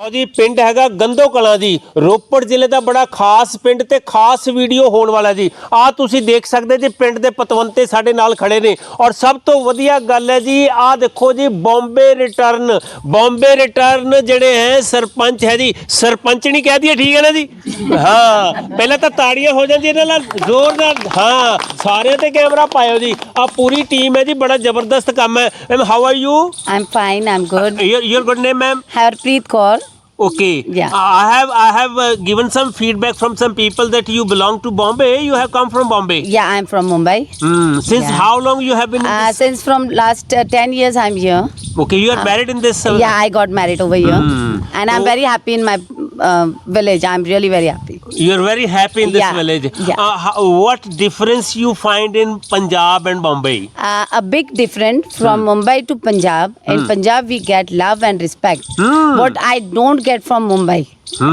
ਲਓ ਜੀ ਪਿੰਡ ਹੈਗਾ ਗੰਦੋ ਕਲਾਂ ਜੀ। ਰੋਪੜ ਜ਼ਿਲ੍ਹੇ ਦਾ ਬੜਾ ਖਾਸ ਪਿੰਡ ਤੇ ਖਾਸ ਵੀਡੀਓ ਹੋਣ ਵਾਲਾ ਜੀ। ਆ ਤੁਸੀਂ ਦੇਖ ਸਕਦੇ ਜੀ ਪਿੰਡ ਦੇ ਪਤਵੰਤੇ ਸਾਡੇ ਨਾਲ ਖੜੇ ਨੇ। ਔਰ ਸਭ ਤੋਂ ਵਧੀਆ ਗੱਲ ਹੈ ਜੀ ਆ ਦੇਖੋ ਜੀ ਬੰਬੇ ਰਿਟਰਨ। ਬੰਬੇ ਰਿਟਰਨ ਜਿਹੜੇ ਹੈ ਸਰਪੰਚ ਹੈ ਜੀ। ਸਰਪੰਚਣੀ ਕਹਿ ਦਈਏ ਠੀਕ ਹੈ ਨਾ ਜੀ? ਹਾਂ ਪਹਿਲਾਂ ਤਾਂ ਤਾੜੀਆਂ ਹੋ ਜਾਂਦੀਆਂ ਇਹਨਾਂ ਨਾਲ ਜ਼ੋਰਦਾਰ। ਹਾਂ ਸਾਰਿਆਂ ਤੇ ਕੈਮਰਾ ਪਾਇਓ ਜੀ। ਆ ਪੂਰੀ ਟੀਮ ਹੈ ਜੀ ਬੜਾ ਜ਼ਬਰਦਸਤ ਕੰਮ ਹੈ। Ma'am how are you I'm fine. I'm good. Your good name ma'am Harpreet Kaur. Okay. Yeah. I have I have uh, given some feedback from some people that you belong to Bombay. You have come from Bombay. Yeah, I'm from Mumbai. Hmm. Since Yeah. how long you have been? in Uh, this? since from last uh, 10 years I'm here. Okay, you are married in this. Uh, Yeah, I got married over here. Hmm. And I'm So- very happy in my uh, village. I'm really very happy. You are very happy in this Yeah. village. Yeah. Uh, how, what difference you find in Punjab and Bombay? Uh, a big difference from Mumbai to Punjab. In Punjab, we get love and respect. Hmm. What I don't get from Mumbai.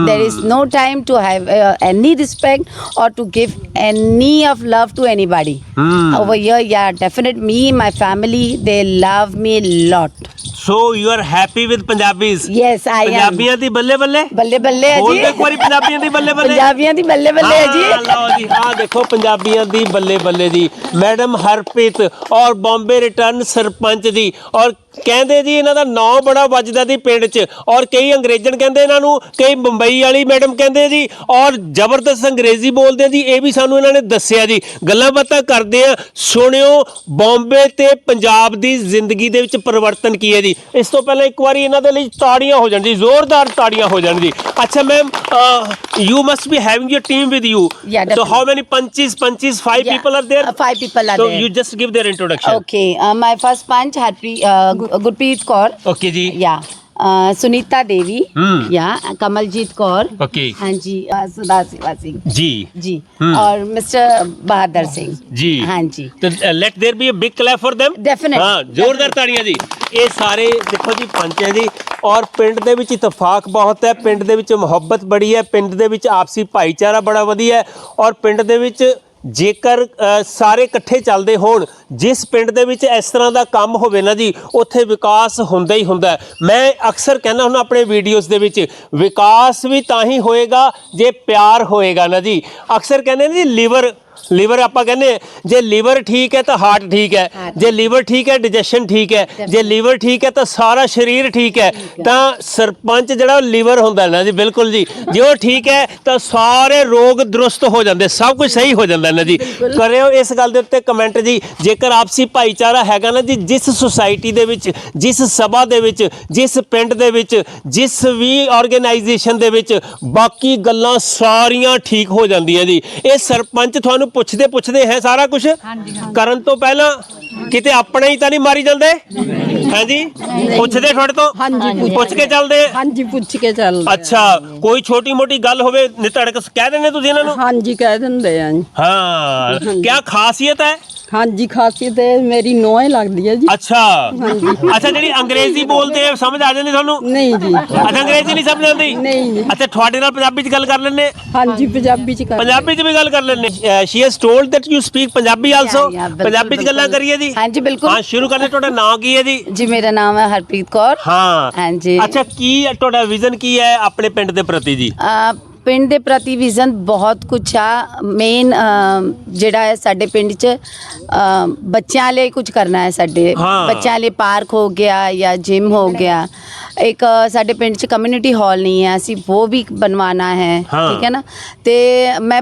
There is no time to have uh, any respect or to give any of love to anybody. Hmm. Over here, yeah, definite. Me, my family, they love me a lot. So you are happy with Punjabis? Yes, I am. ਪੰਜਾਬੀਆਂ ਦੀ ਬੱਲੇ ਬੱਲੇ ਬੱਲੇ ਬੱਲੇ ਹੈ ਬੋਲ ਜੀ ਦੇ ਇੱਕ ਵਾਰੀ ਪੰਜਾਬੀਆਂ ਦੀ ਬੱਲੇ ਬੱਲੇ ਪੰਜਾਬੀਆਂ ਦੀ ਬੱਲੇ ਬੱਲੇ ਹੈ ਹਾਂ, ਜੀ ਲਓ ਜੀ ਆਹ ਦੇਖੋ ਪੰਜਾਬੀਆਂ ਦੀ ਬੱਲੇ ਬੱਲੇ ਦੀ ਮੈਡਮ ਹਰਪ੍ਰੀਤ ਔਰ ਬੰਬੇ ਰਿਟਰਨ ਸਰਪੰਚ ਦੀ ਔਰ ਕਹਿੰਦੇ ਜੀ ਇਹਨਾਂ ਦਾ ਨਾਂ ਬੜਾ ਵੱਜਦਾ ਦੀ ਪਿੰਡ 'ਚ ਔਰ ਕਈ ਅੰਗਰੇਜ਼ਣ ਕਹਿੰਦੇ ਇਹਨਾਂ ਨੂੰ ਕਈ ਬੰਬਈ ਵਾਲੀ ਮੈਡਮ ਕਹਿੰਦੇ ਜੀ ਔਰ ਜ਼ਬਰਦਸਤ ਅੰਗਰੇਜ਼ੀ ਬੋਲਦੇ ਜੀ ਇਹ ਵੀ ਸਾਨੂੰ ਇਹਨਾਂ ਨੇ ਦੱਸਿਆ ਜੀ। ਗੱਲਾਂ ਬਾਤਾਂ ਕਰਦੇ ਆ ਸੁਣਿਓ ਬੰਬੇ ਤੇ ਪੰਜਾਬ ਦੀ ਜ਼ਿੰਦਗੀ ਦੇ ਵਿੱਚ ਪਰਿਵਰਤਨ ਕੀ ਹੈ ਜੀ? ਇਸ ਤੋਂ ਪਹਿਲਾਂ ਇੱਕ ਵਾਰੀ ਇਹਨਾਂ ਦੇ ਲਈ ਤਾੜੀਆਂ ਹੋ ਜਾਣ ਜੀ ਜ਼ੋਰਦਾਰ ਤਾੜੀਆਂ ਹੋ ਜਾਣ ਜੀ। ਅੱਛਾ ma'am you must be having your team with you Yeah, so how definitely. many punches punches five Yeah, people are there? uh, five people are so there. you just give their introduction. Okay, uh, my first punch Harpreet uh, Gu- Gurpreet Kaur. okay ji Yeah. Uh, Sunita Devi. Hmm. Yeah. Kamaljeet Kaur. okay हाँ जी uh, Sudha Seva Singh ji ji Hmm. और mister Bahadur Singh ji हाँ जी तो uh, let there be a big clap for them Definitely. ਹਾਂ ਜ਼ੋਰਦਾਰ ਤਾੜੀਆਂ ਜੀ ਇਹ ਸਾਰੇ ਦੇਖੋ ਜੀ ਪੰਚ ਹੈ ਜੀ ਔਰ ਪਿੰਡ ਦੇ ਵਿੱਚ ਇਤਫਾਕ ਬਹੁਤ ਹੈ ਪਿੰਡ ਦੇ ਵਿੱਚ ਮੁਹੱਬਤ ਬੜੀ ਹੈ ਪਿੰਡ ਦੇ ਵਿੱਚ ਆਪਸੀ ਭਾਈਚਾਰਾ ਬੜਾ ਵਧੀਆ ਹੈ ਔਰ ਪਿੰਡ ਦੇ ਵਿੱਚ ਜੇਕਰ ਸਾਰੇ ਇਕੱਠੇ ਚੱਲਦੇ ਹੋਣ, ਜਿਸ ਪਿੰਡ ਦੇ ਵਿੱਚ ਇਸ ਤਰ੍ਹਾਂ ਦਾ ਕੰਮ ਹੋਵੇ ਨਾ ਜੀ, ਉੱਥੇ ਵਿਕਾਸ ਹੁੰਦਾ ਹੀ ਹੁੰਦਾ ਮੈਂ ਅਕਸਰ ਕਹਿੰਦਾ ਹੁੰਦਾ ਆਪਣੇ ਵੀਡੀਓਜ਼ ਦੇ ਵਿੱਚ, ਵਿਕਾਸ ਵੀ ਤਾਂ ਹੀ ਹੋਏਗਾ ਜੇ ਪਿਆਰ ਹੋਏਗਾ ਨਾ ਜੀ। ਅਕਸਰ ਕਹਿੰਦੇ ਨੇ ਜੀ, ਲਿਵਰ ਲਿਵਰ ਆਪਾਂ ਕਹਿੰਦੇ ਹਾਂ, ਜੇ ਲਿਵਰ ਠੀਕ ਹੈ ਤਾਂ ਹਾਰਟ ਠੀਕ ਹੈ ਜੇ ਲਿਵਰ ਠੀਕ ਹੈ ਡਾਈਜੈਸ਼ਨ ਠੀਕ ਹੈ ਜੇ ਲਿਵਰ ਠੀਕ ਹੈ ਤਾਂ ਸਾਰਾ ਸਰੀਰ ਠੀਕ ਹੈ ਤਾਂ ਸਰਪੰਚ ਜਿਹੜਾ ਲਿਵਰ ਹੁੰਦਾ ਨਾ ਜੀ ਬਿਲਕੁਲ ਜੀ ਜੇ ਉਹ ਠੀਕ ਹੈ ਤਾਂ ਸਾਰੇ ਰੋਗ ਦਰੁਸਤ ਹੋ ਜਾਂਦੇ ਸਭ ਕੁਝ ਸਹੀ ਹੋ ਜਾਂਦਾ ਨਾ ਜੀ। ਕਰਿਓ ਇਸ ਗੱਲ ਦੇ ਉੱਤੇ ਕਮੈਂਟ ਜੀ ਜੇਕਰ ਆਪਸੀ ਭਾਈਚਾਰਾ ਹੈਗਾ ਨਾ ਜੀ ਜਿਸ ਸੁਸਾਇਟੀ ਦੇ ਵਿੱਚ ਜਿਸ ਸਭਾ ਦੇ ਵਿੱਚ ਜਿਸ ਪਿੰਡ ਦੇ ਵਿੱਚ ਜਿਸ ਵੀ ਆਰਗੇਨਾਈਜੇਸ਼ਨ ਦੇ ਵਿੱਚ ਬਾਕੀ ਗੱਲਾਂ ਸਾਰੀਆਂ ਠੀਕ ਹੋ ਜਾਂਦੀਆਂ ਜੀ। ਇਹ ਸਰਪੰਚ ਤੁਹਾਨੂੰ ਪੁੱਛਦੇ ਪੁੱਛਦੇ ਹੈ ਸਾਰਾ ਕੁਝ ਕਰਨ ਤੋਂ ਪਹਿਲਾਂ ਕਿਤੇ ਆਪਣੇ ਹੀ ਤਾਂ ਨਹੀਂ ਮਾਰੀ ਜਾਂਦੇ? ਹਾਂਜੀ ਪੁੱਛਦੇ ਤੁਹਾਡੇ ਤੋਂ? ਹਾਂਜੀ, ਪੁੱਛ ਕੇ ਚੱਲਦੇ? ਹਾਂਜੀ ਪੁੱਛ ਕੇ ਚੱਲ ਅੱਛਾ ਕੋਈ ਛੋਟੀ ਮੋਟੀ ਗੱਲ ਹੋਵੇ ਨਿਤੜਕ ਕਹਿ ਦਿੰਦੇ ਤੁਸੀਂ ਇਹਨਾਂ ਨੂੰ? ਹਾਂਜੀ ਕਹਿ ਦਿੰਦੇ ਆ ਜੀ। ਹਾਂ ਕੀ ਖਾਸੀਅਤ ਹੈ? ਹਾਂਜੀ ਖਾਸੀ ਤੇ ਮੇਰੀ ਨੋਏ ਲੱਗਦੀ ਹੈ ਜੀ। ਅੱਛਾ। ਅੱਛਾ ਜਿਹੜੀ ਅੰਗਰੇਜ਼ੀ ਬੋਲਦੇ ਆ, ਸਮਝ ਆ ਜਾਂਦੀ ਤੁਹਾਨੂੰ? ਨਹੀਂ ਜੀ। ਅੱਛਾ ਅੰਗਰੇਜ਼ੀ ਨਹੀਂ ਸਮਝ ਆਉਂਦੀ? ਨਹੀਂ ਜੀ। ਅੱਛਾ ਤੁਹਾਡੇ ਨਾਲ ਪੰਜਾਬੀ ਚ ਗੱਲ ਕਰ ਲੈਣੇ ਹਾਂਜੀ ਪੰਜਾਬੀ ਚ ਕਰ ਪੰਜਾਬੀ ਚ ਵੀ ਗੱਲ ਕਰ ਲੈਣੇ she has told that you speak Punjabi also Punjabi ਚ ਗੱਲਾਂ ਕਰੀਏ ਜੀ। ਹਾਂਜੀ, ਬਿਲਕੁਲ। ਹਾਂ ਸ਼ੁਰੂ ਕਰਦੇ ਤੁਹਾਡਾ ਨਾਮ ਕੀ ਹੈ ਜੀ? ਜੀ ਮੇਰਾ ਨਾਮ ਹੈ ਹਰਪ੍ਰੀਤ ਕੌਰ। ਹਾਂ। ਹਾਂਜੀ। ਅੱਛਾ ਕੀ ਹੈ, ਤੁਹਾਡਾ ਵਿਜ਼ਨ ਕੀ ਹੈ ਆਪਣੇ ਪਿੰਡ ਦੇ ਪ੍ਰਤੀ ਜੀ? ਅਹ, ਪਿੰਡ ਦੇ ਪ੍ਰਤੀ ਵਿਜ਼ਨ ਬਹੁਤ ਕੁਛ ਆ। ਮੇਨ ਜਿਹੜਾ ਹੈ ਸਾਡੇ ਪਿੰਡ 'ਚ ਬੱਚਿਆਂ ਲਈ ਕੁਝ ਕਰਨਾ ਹੈ ਸਾਡੇ। ਬੱਚਿਆਂ ਲਈ ਪਾਰਕ ਹੋ ਗਿਆ ਜਾਂ ਜਿਮ ਹੋ ਗਿਆ। ਇੱਕ ਸਾਡੇ ਪਿੰਡ 'ਚ ਕਮਿਊਨਿਟੀ ਹਾਲ ਨਹੀਂ ਹੈ ਅਸੀਂ ਉਹ ਵੀ ਬਣਵਾਉਣਾ ਹੈ ਹਾਂ। ਠੀਕ ਹੈ ਨਾ ਤੇ ਮੈਂ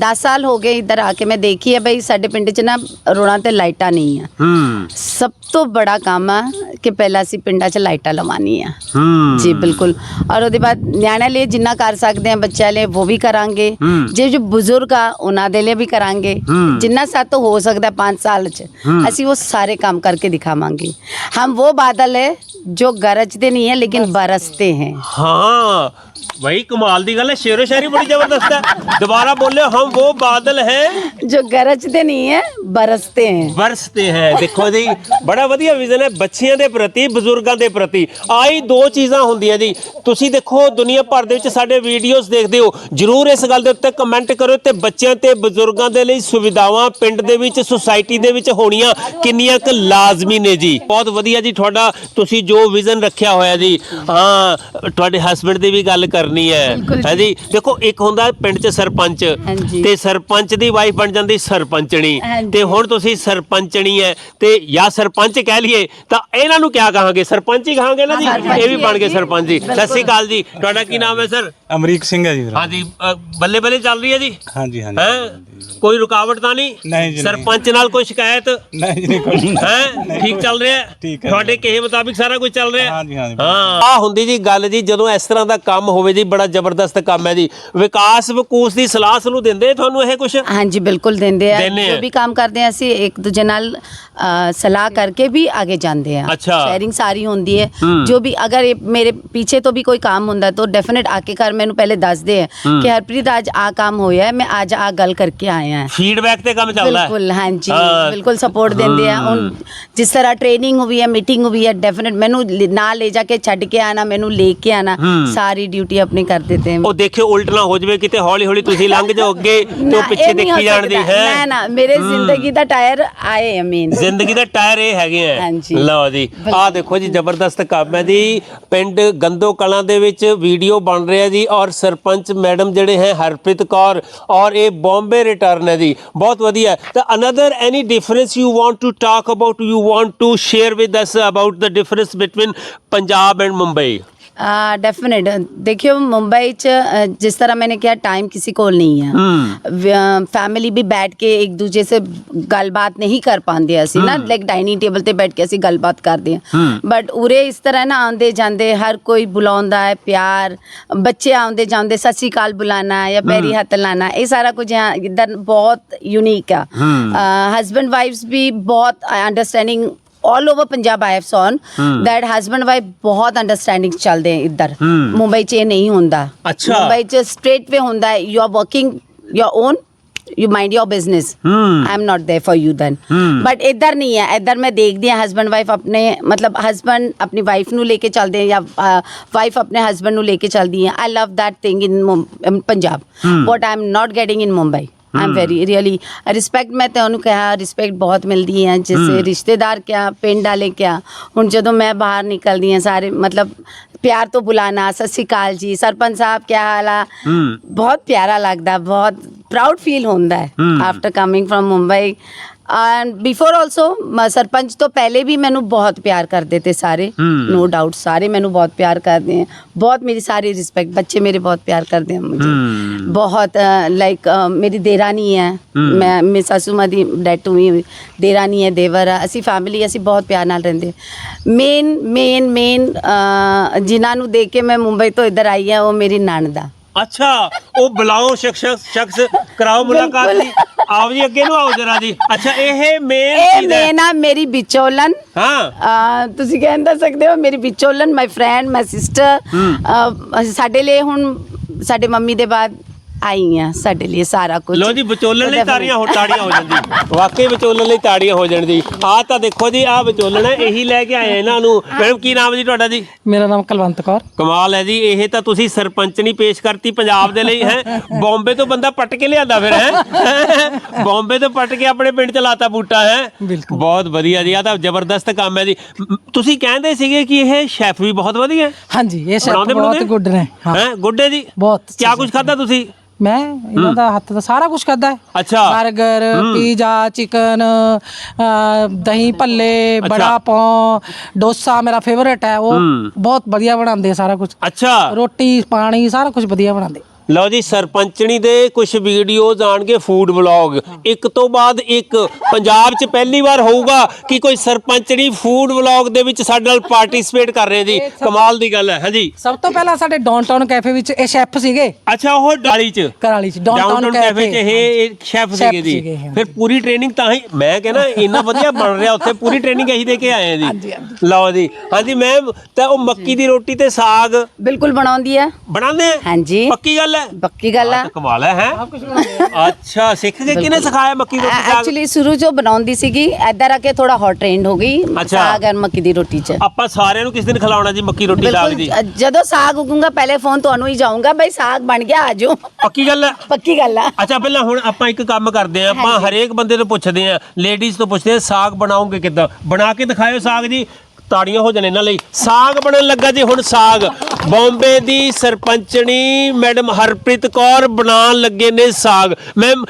10 ਸਾਲ ਹੋ ਗਏ ਇੱਧਰ ਆ ਕੇ ਮੈਂ ਦੇਖੀ ਹੈ ਬਈ ਸਾਡੇ ਪਿੰਡ 'ਚ ਨਾ ਰੋਡਾਂ ਤੇ ਲਾਈਟਾਂ ਨਹੀਂ ਆ ਹੂੰ ਸਭ ਤੋਂ ਬੜਾ ਕੰਮ ਆ ਕਿ ਪਹਿਲਾਂ ਅਸੀਂ ਪਿੰਡਾਂ 'ਚ ਲਾਈਟਾਂ ਲਵਾਉਣੀ ਆ ਹੂੰ ਜੀ ਬਿਲਕੁਲ ਔਰ ਉਹਦੇ ਬਾਅਦ ਨਿਆਣਿਆਂ ਲਈ ਜਿੰਨਾ ਕਰ ਸਕਦੇ ਆ ਬੱਚਿਆਂ ਲਈ ਉਹ ਵੀ ਕਰਾਂਗੇ ਹੂੰ। ਜੇ ਜੋ ਬਜ਼ੁਰਗ ਆ ਉਹਨਾਂ ਦੇ ਲਈ ਵੀ ਕਰਾਂਗੇ ਹੂੰ। ਜਿੰਨਾ ਸਾਤੋਂ ਹੋ ਸਕਦਾ 5 ਸਾਲ ਚ ਹੂੰ। ਅਸੀਂ ਉਹ ਸਾਰੇ ਕੰਮ ਕਰਕੇ ਦਿਖਾਵਾਂਗੇ हम वो बादल है जो गरजते नहीं है लेकिन बरसते हैं ਹਾਂ भाई कमाल दी गल है शेरो शायरी बड़ी जबरदस्त है दोबारा बोले हम वो बादल हैं जो गरजते नहीं है बरसते हैं ਵਰਸਦੇ ਹੈ ਦੇਖੋ ਜੀ ਬੜਾ ਵਧੀਆ ਵਿਜ਼ਨ ਹੈ ਬੱਚਿਆਂ ਦੇ ਪ੍ਰਤੀ ਬਜ਼ੁਰਗਾਂ ਦੇ ਪ੍ਰਤੀ ਆਹੀ ਦੋ ਚੀਜ਼ਾਂ ਹੁੰਦੀਆਂ ਜੀ ਤੁਸੀਂ ਦੇਖੋ ਦੁਨੀਆ ਭਰ ਦੇ ਵਿੱਚ ਸਾਡੇ ਵੀਡੀਓਜ਼ ਦੇਖਦੇ ਹੋ ਜਰੂਰ ਇਸ ਗੱਲ ਦੇ ਉੱਤੇ ਕਮੈਂਟ ਕਰੋ ਤੇ ਬੱਚਿਆਂ ਤੇ ਬਜ਼ੁਰਗਾਂ ਦੇ ਲਈ ਸੁਵਿਧਾਵਾਂ ਪਿੰਡ ਦੇ ਵਿੱਚ ਸੁਸਾਇਟੀ ਦੇ ਵਿੱਚ ਹੋਣੀਆਂ ਕਿੰਨੀਆਂ ਕੁ ਲਾਜ਼ਮੀ ਨੇ ਜੀ ਬਹੁਤ ਵਧੀਆ ਜੀ ਤੁਹਾਡਾ ਤੁਸੀਂ ਜੋ ਵਿਜ਼ਨ ਰੱਖਿਆ ਹੋਇਆ ਜੀ ਹਾਂ ਤੁਹਾਡੇ ਹਸਬੰਡ ਦੀ ਵੀ ਗੱਲ ਕਰਨੀ ਹੈ ਹੈ ਜੀ ਦੇਖੋ ਇੱਕ ਹੁੰਦਾ ਪਿੰਡ 'ਚ ਸਰਪੰਚ ਹਾਂਜੀ। ਤੇ ਸਰਪੰਚ ਦੀ ਵਾਈਫ ਬਣ ਜਾਂਦੀ ਸਰਪੰਚਣੀ ਹਾਂਜੀ। ਤੇ ਹੁਣ ਤੁਸੀਂ ਸਰਪੰਚਣੀ ਹੈ ਤੇ ਜਾਂ ਸਰਪੰਚ ਕਹਿ ਲਈਏ ਤਾਂ ਇਹਨਾਂ ਨੂੰ ਕਿਆ ਕਹਾਂਗੇ ਸਰਪੰਚ ਹੀ ਕਹਾਂਗੇ ਨਾ ਜੀ ਇਹ ਵੀ ਬਣ ਗਏ। ਸਰਪੰਚ ਜੀ ਸਤਿ ਸ਼੍ਰੀ ਅਕਾਲ ਜੀ ਤੁਹਾਡਾ ਕੀ ਨਾਮ ਹੈ ਸਰ ਅਮਰੀਕ ਸਿੰਘ ਹੈ ਜੀ ਮੇਰਾ। ਹਾਂਜੀ ਅ, ਬੱਲੇ ਬੱਲੇ ਚੱਲ ਰਹੀ ਹੈ ਜੀ ਹਾਂਜੀ ਹਾਂਜੀ ਹੈ ਕੋਈ ਰੁਕਾਵਟ ਤਾਂ ਨਹੀਂ ਨਹੀਂ ਜੀ, ਨਹੀਂ। ਸਰਪੰਚ ਨਾਲ ਕੋਈ ਸ਼ਿਕਾਇਤ ਨਹੀਂ ਜੀ ਨਹੀਂ ਕੋਈ ਹੈ ਠੀਕ ਚੱਲ ਰਿਹਾ ਹੈ? ਠੀਕ ਹੈ। ਤੁਹਾਡੇ ਕਹੇ ਮੁਤਾਬਿਕ ਸਾਰਾ ਕੁਝ ਚੱਲ ਰਿਹਾ ਹੈ? ਹਾਂਜੀ, ਹਾਂਜੀ। ਹਾਂ ਆ ਹੁੰਦੀ ਜੀ ਗੱਲ ਜੀ ਜਦੋਂ ਇਸ ਤਰ੍ਹਾਂ ਦਾ ਕੰਮ ਹੋਵੇ ਹੋਵੇ ਜੀ ਬੜਾ ਜ਼ਬਰਦਸਤ ਕੰਮ ਹੈ ਜੀ। ਵਿਕਾਸ ਵਕੂਸ ਦੀ ਸਲਾਹ ਸਲੂ ਦਿੰਦੇ ਤੁਹਾਨੂੰ ਇਹ ਕੁਝ ਹਾਂਜੀ ਬਿਲਕੁਲ ਦਿੰਦੇ ਆ। ਜੋ ਵੀ ਕੰਮ ਕਰਦੇ ਆ ਅਸੀਂ ਇੱਕ ਦੂਜੇ ਨਾਲ ਸਲਾਹ ਕਰਕੇ ਵੀ ਅੱਗੇ ਜਾਂਦੇ ਆ। ਸ਼ੇਅਰਿੰਗ ਸਾਰੀ ਹੁੰਦੀ ਹੈ। ਜੋ ਵੀ ਅਗਰ ਇਹ ਮੇਰੇ ਪਿੱਛੇ ਤੋਂ ਵੀ ਕੋਈ ਕੰਮ ਹੁੰਦਾ ਤਾਂ ਡੈਫੀਨਿਟ ਆ ਕੇ ਘਰ ਮੈਨੂੰ ਪਹਿਲੇ ਦੱਸਦੇ ਆ ਕਿ ਹਰਪ੍ਰੀਤ ਅੱਜ ਆ ਕੰਮ ਹੋਇਆ ਮੈਂ ਅੱਜ ਆ ਗੱਲ ਕਰਕੇ ਆਇਆ ਹਾਂ। ਫੀਡਬੈਕ ਤੇ ਕੰਮ ਚੱਲਦਾ ਬਿਲਕੁਲ ਹਾਂਜੀ। ਬਿਲਕੁਲ ਸਪੋਰਟ ਦਿੰਦੇ ਆ। ਹੁਣ ਜਿਸ ਤਰ੍ਹਾਂ ਟ੍ਰੇਨਿੰਗ ਹੋਈ ਹੈ ਮੀਟਿੰਗ ਹੋਈ ਹੈ ਡੈਫੀਨਿਟ ਮੈਨੂੰ ਲ- ਨਾਲ ਲੈ ਜਾ ਕੇ ਛੱਡ ਕੇ ਆਣਾ ਮੈਨੂੰ ਲੈ ਕੇ ਆਣਾ ਸਾਰੀ ਡਿਊਟੀ ਆਪਣੀ ਕਰ ਦਿੰਦੇ ਉਹ ਦੇਖਿਓ ਉਲਟ ਨਾ ਹੋ ਜਵੇ ਕਿਤੇ ਹੌਲੀ ਹੌਲੀ ਤੁਸੀਂ ਲੰਘ ਜਾਓ ਅੱਗੇ ਤੇ ਉਹ ਪਿੱਛੇ ਦੇਖੀ ਜਾਣਦੀ ਸਕਦਾ। ਹੈ? ਨਾ ਨਾ ਮੇਰੇ ਜ਼ਿੰਦਗੀ ਦਾ ਟਾਇਰ ਆਏ ਆ ਮੇਨ ਜ਼ਿੰਦਗੀ ਦੇ ਟਾਇਰ ਇਹ ਹੈਗੇ ਆ। ਹਾਂਜੀ। ਲਓ ਜੀ ਆਹ ਦੇਖੋ ਜੀ ਜ਼ਬਰਦਸਤ ਕੰਮ ਹੈ ਜੀ। ਪਿੰਡ ਗੰਦੋ ਕਲਾਂ ਦੇ ਵਿੱਚ ਵੀਡੀਓ ਬਣ ਰਿਹਾ ਜੀ ਔਰ ਸਰਪੰਚ ਮੈਡਮ ਜਿਹੜੇ ਹੈ ਹਰਪ੍ਰੀਤ ਕੌਰ ਔਰ ਇਹ ਬੰਬੇ ਰਿਟਰਨ ਹੈ ਜੀ। ਬਹੁਤ ਵਧੀਆ। ਤਾਂ another any difference you want to talk about you want to share with us about the difference between Punjab and Mumbai definite देखियो मुंबई च जिस तरह मैंने कहा टाइम किसी को नहीं है। फैमिली भी ਬੈਠ ਕੇ ਇੱਕ ਦੂਜੇ ਸੇ ਗੱਲਬਾਤ ਨਹੀਂ ਕਰ ਪਾਉਂਦੇ ਅਸੀਂ ਨਾ ਲਾਈਕ ਡਾਈਨਿੰਗ ਟੇਬਲ ਤੇ ਬੈਠ ਕੇ ਅਸੀਂ ਗੱਲਬਾਤ ਕਰਦੇ ਹਾਂ ਬਟ ਉਰੇ ਇਸ ਤਰ੍ਹਾਂ ਨਾ ਆਉਂਦੇ ਜਾਂਦੇ ਹਰ ਕੋਈ ਬੁਲਾਉਂਦਾ ਹੈ ਪਿਆਰ ਬੱਚੇ ਆਉਂਦੇ ਜਾਂਦੇ ਸਤਿ ਸ਼੍ਰੀ ਅਕਾਲ ਬੁਲਾਣਾ ਜਾਂ ਪੈਰੀ ਹੱਥ ਲਾਣਾ ਇਹ ਸਾਰਾ ਕੁਝ ਇਧਰ ਬਹੁਤ ਯੂਨੀਕ ਆ ਹਸਬੰਡ ਵਾਈਫਸ ਵੀ ਬਹੁਤ understanding All over Punjab I have seen that husband wife बहुत ਅੰਡਰਸਟੈਂਡਿੰਗ ਚੱਲਦੇ ਆ ਇੱਧਰ ਮੁੰਬਈ 'ਚ ਇਹ ਨਹੀਂ ਹੁੰਦਾ ਅੱਛਾ। ਮੁੰਬਈ 'ਚ ਸਟ੍ਰੇਟ ਵੇ ਹੁੰਦਾ ਹੈ you are working your own you mind your business ਹੂੰ I am not there for you then but ਇੱਧਰ ਨਹੀਂ ਹੈ ਇੱਧਰ ਮੈਂ ਦੇਖਦੀ ਹਾਂ ਹਸਬੰਡ ਵਾਈਫ ਆਪਣੇ ਮਤਲਬ ਹਸਬੰਡ ਆਪਣੀ ਵਾਈਫ ਨੂੰ ਲੈ ਕੇ ਚੱਲਦੇ ਆ ਜਾਂ ਵਾਈਫ ਆਪਣੇ ਹਸਬੰਡ ਨੂੰ ਲੈ ਕੇ ਚੱਲਦੀ ਹੈ ਆਈ ਲਵ that thing in Punjab what i am not getting in mumbai I am very really respect ਮੈਂ ਤੇ ਉਹਨੂੰ ਕਿਹਾ ਰਿਸਪੈਕਟ ਬਹੁਤ ਮਿਲਦੀ ਹੈ ਜਿਵੇਂ ਰਿਸ਼ਤੇਦਾਰ ਕਿਆ ਪਿੰਡ ਵਾਲੇ ਕਿਆ ਹੁਣ ਜਦੋਂ ਮੈਂ ਬਾਹਰ ਨਿਕਲਦੀ ਹਾਂ ਸਾਰੇ ਮਤਲਬ ਪਿਆਰ ਤੋਂ ਬੁਲਾਣਾ ਸਤਿ ਸ਼੍ਰੀ ਅਕਾਲ ਜੀ ਸਰਪੰਚ ਸਾਹਿਬ ਕਿਆ ਹਾਲ ਆ ਬਹੁਤ ਪਿਆਰਾ ਲੱਗਦਾ ਬਹੁਤ ਪ੍ਰਾਊਡ ਫੀਲ ਹੁੰਦਾ ਹੈ after coming from Mumbai and before also sarpanch ਤੋਂ ਪਹਿਲੇ ਵੀ ਮੈਨੂੰ ਬਹੁਤ ਪਿਆਰ ਕਰਦੇ ਤੇ ਸਾਰੇ ਹਮ। ਨੋ ਡਾਊਟ ਸਾਰੇ ਮੈਨੂੰ ਬਹੁਤ ਪਿਆਰ ਕਰਦੇ हैं बहुत मेरी सारी रिस्पेक्ट बच्चे मेरे बहुत प्यार करते हैं मुझे हम्म। बहुत लाइक मेरी देरानी है मैं मेरी सासू माँ ਦੀ ਡੈਟ ਹੋਈ ਦੇਰਾਨੀ ਹੈ ਦੇਵਰ ਆ ਅਸੀਂ ਫੈਮਿਲੀ ਅਸੀਂ ਬਹੁਤ ਪਿਆਰ ਨਾਲ ਰਹਿੰਦੇ ਮੇਨ ਮੇਨ ਮੇਨ ਜਿਨ੍ਹਾਂ ਨੂੰ ਦੇਖ ਕੇ ਮੈਂ ਮੁੰਬਈ ਤੋਂ ਇੱਧਰ ਆਈ ਹਾਂ ਉਹ ਮੇਰੀ ਨਣਦ ਆ ਅੱਛਾ ਉਹ ਬੁਲਾਓ ਸ਼ਖਸ ਸ਼ਖਸ ਕਰਾਓ ਮੁਲਾਕਾਤ ਜੀ ਆਓ ਜੀ ਅੱਗੇ ਨੂੰ ਆਓ ਜਰਾ ਜੀ। ਅੱਛਾ ਇਹ ਮੇਨ ਇਹ ਚੀਜ਼ ਹੈ ਮੇਨ ਆ ਮੇਰੀ ਵਿਚੋਲਨ। ਹਾਂ। ਅਹ ਤੁਸੀਂ ਕਹਿ ਤਾਂ ਸਕਦੇ ਹੋ ਮੇਰੀ ਵਿਚੋਲਨ ਮਾਈ ਫਰੈਂਡ ਮਾਈ ਸਿਸਟਰ ਸਾਡੇ ਲਈ ਹੁਣ ਸਾਡੇ ਮੰਮੀ ਦੇ ਬਾਅਦ ਆਈ ਆ ਸਾਡੇ ਲਈ ਸਾਰਾ ਕੁਝ। ਲੋ ਜੀ ਵਿਚੋਲਣ ਲਈ ਤਾੜੀਆਂ ਹੋ ਤਾੜੀਆਂ ਹੋ ਜਾਂਦੀ ਵਾਕਈ ਵਿਚੋਲਣ ਲਈ ਤਾੜੀਆਂ ਹੋ ਜਾਣ ਦੀ। ਆ ਤਾਂ ਦੇਖੋ ਜੀ ਆ ਵਿਚੋਲਣ ਹੈ ਇਹੀ ਲੈ ਕੇ ਆਏ ਇਹਨਾਂ ਨੂੰ। ਮੈਡਮ ਕੀ ਨਾਮ ਜੀ ਤੁਹਾਡਾ ਜੀ? ਮੇਰਾ ਨਾਮ ਕੁਲਵੰਤ ਕੌਰ। ਕਮਾਲ ਹੈ ਜੀ ਇਹ ਤਾਂ ਤੁਸੀਂ ਸਰਪੰਚ ਨਹੀਂ ਪੇਸ਼ ਕਰਤੀ ਪੰਜਾਬ ਦੇ ਲਈ ਹੈ? ਬੰਬੇ ਤੋਂ ਬੰਦਾ ਪੱਟ ਕੇ ਲਿਆਂਦਾ ਫਿਰ ਹੈ? ਬੰਬੇ ਤੋਂ ਪੱਟ ਕੇ ਆਪਣੇ ਪਿੰਡ ਚ ਲਾਤਾ ਬੂਟਾ ਹੈ? ਬਿਲਕੁਲ। ਬਹੁਤ ਵਧੀਆ ਜੀ ਆ ਤਾਂ ਜ਼ਬਰਦਸਤ ਕੰਮ ਹੈ ਜੀ। ਤੁਸੀਂ ਕਹਿੰਦੇ ਸੀਗੇ ਕਿ ਇਹ ਸ਼ੈਫ ਵੀ ਬਹੁਤ ਵਧੀਆ ਹੈ? ਹਾਂਜੀ ਇਹ ਸ਼ੈਫ ਬਹੁਤ? ਗੁੱਡ ਨੇ ਹਾਂ। ਹੈ ਗੁੱਡੇ ਜੀ? ਬਹੁਤ ਕੀ ਕੁਝ ਖਾਦਾ ਤੁਸੀਂ? ਮੈਂ ਇਹਨਾਂ ਦਾ ਹੱਥ ਦਾ ਸਾਰਾ ਕੁਝ ਕਰਦਾ ਹੈ। ਅੱਛਾ। 버ਗਰ ਪੀਜ਼ਾ ਚਿਕਨ ਦਹੀਂ ਭੱਲੇ। ਬੜਾ ਪਾਉ ਡੋਸਾ ਮੇਰਾ ਫੇਵਰੇਟ ਹੈ। ਉਹ। ਬਹੁਤ ਵਧੀਆ ਬਣਾਉਂਦੇ ਸਾਰਾ ਕੁਝ ਅੱਛਾ। ਰੋਟੀ ਪਾਣੀ ਸਾਰਾ ਕੁਝ ਵਧੀਆ ਬਣਾਉਂਦੇ। ਲਓ ਜੀ ਸਰਪੰਚਣੀ ਦੇ ਕੁਝ ਵੀਡੀਓਜ਼ ਆਣਗੇ ਫੂਡ ਵਲੌਗ ਇੱਕ ਤੋਂ ਬਾਅਦ ਇੱਕ ਪੰਜਾਬ 'ਚ ਪਹਿਲੀ ਵਾਰ ਹੋਊਗਾ ਕਿ ਕੋਈ ਸਰਪੰਚਣੀ ਫੂਡ ਵਲੌਗ ਦੇ ਵਿੱਚ ਸਾਡੇ ਨਾਲ ਪਾਰਟਿਸਿਪੇਟ ਕਰ ਰਹੇ ਜੀ। ਕਮਾਲ ਦੀ ਗੱਲ ਹੈ ਹਾਂਜੀ ਸਭ ਤੋਂ ਪਹਿਲਾਂ ਸਾਡੇ ਡਾਊਨਟਾਊਨ ਕੈਫੇ ਵਿੱਚ ਇਹ ਸ਼ੈਫ ਸੀਗੇ। ਅੱਛਾ ਉਹ ਡਾਲੀ 'ਚ? ਕਰਾਲੀ ਚ ਡਾਊਨਟਾਊਨ ਕੈਫੇ 'ਚ ਇਹ ਸ਼ੈਫ ਸੀਗੇ ਜੀ। ਫਿਰ ਪੂਰੀ ਟ੍ਰੇਨਿੰਗ ਤਾਂ ਹੀ ਮੈਂ ਕਹਿੰਦਾ ਇੰਨਾ ਵਧੀਆ ਬਣ ਰਿਹਾ ਉੱਥੇ ਪੂਰੀ ਟ੍ਰੇਨਿੰਗ ਅਸੀਂ ਦੇ ਕੇ ਆਏ ਆ ਜੀ। ਲਓ ਜੀ ਹਾਂਜੀ ਮੈਮ ਤਾਂ ਉਹ ਮੱਕੀ ਦੀ ਰੋਟੀ ਤੇ ਸਾਗ ਬਿਲਕੁਲ ਬਣਾਉਂਦੀ ਹੈ। ਬਣਾਉਂਦੇ ਆ? ਹਾਂਜੀ। ਪੱਕੀ ਗੱਲ ਹੈ? ਪੱਕੀ ਗੱਲ ਆਹ ਤਾਂ ਕਮਾਲ ਹੈ ਹੈ? ਅੱਛਾ ਸਿੱਖ ਕੇ ਕਿਹਨੇ ਸਿਖਾਇਆ ਮੱਕੀ ਦੀ ਰੋਟੀ? ਸਾਗ ਐਕਚੁਅਲੀ ਸ਼ੁਰੂ ਜੋ ਬਣਾਉਂਦੀ ਸੀਗੀ ਇੱਧਰ ਆ ਕੇ ਥੋੜਾ ਹੌਟ ਟ੍ਰੇਨਡ ਹੋ ਗਈ ਅੱਛਾ। ਸਾਗ ਔਰ ਮੱਕੀ ਦੀ ਰੋਟੀ ਚ। ਆਪਾਂ ਸਾਰਿਆਂ ਨੂੰ ਕਿਸ ਦਿਨ ਖਿਲਾਉਣਾ ਜੀ ਮੱਕੀ ਰੋਟੀ ਸਾਗ ਬਿਲਕੁਲ ਦੀ? ਜਦੋਂ ਸਾਗ ਉਗੂਗਾ ਪਹਿਲੇ ਫੋਨ ਤੁਹਾਨੂੰ ਹੀ ਜਾਊਂਗਾ ਬਈ ਸਾਗ ਬਣ ਗਿਆ ਆਜੋ। ਪੱਕੀ ਗੱਲ ਹੈ? ਪੱਕੀ ਗੱਲ ਆ ਅੱਛਾ ਪਹਿਲਾਂ ਹੁਣ ਆਪਾਂ ਇੱਕ ਕੰਮ ਕਰਦੇ ਆ ਆਪਾਂ ਹਰੇਕ ਬੰਦੇ ਤੋਂ ਪੁੱਛਦੇ ਆ ਲੇਡੀਜ਼ ਤੋਂ ਪੁੱਛਦੇ ਆ ਸਾਗ ਬਣਾਉਂਗੇ ਕਿੱਦਾਂ? ਬਣਾ ਕੇ ਦਿਖਾਇਓ ਸਾਗ ਜੀ। ਤਾੜੀਆਂ ਹੋ ਜਾਣ ਇਹਨਾਂ ਲਈ। ਸਾਗ ਬਣਨ ਲੱਗਾ ਜੀ ਹੁਣ ਸਾਗ। ਬੰਬੇ ਦੀ ਸਰਪੰਚਣੀ ਮੈਡਮ ਹਰਪ੍ਰੀਤ ਕੌਰ ਬਣਾਉਣ ਲੱਗੇ ਨੇ ਸਾਗ। ਮੈਮ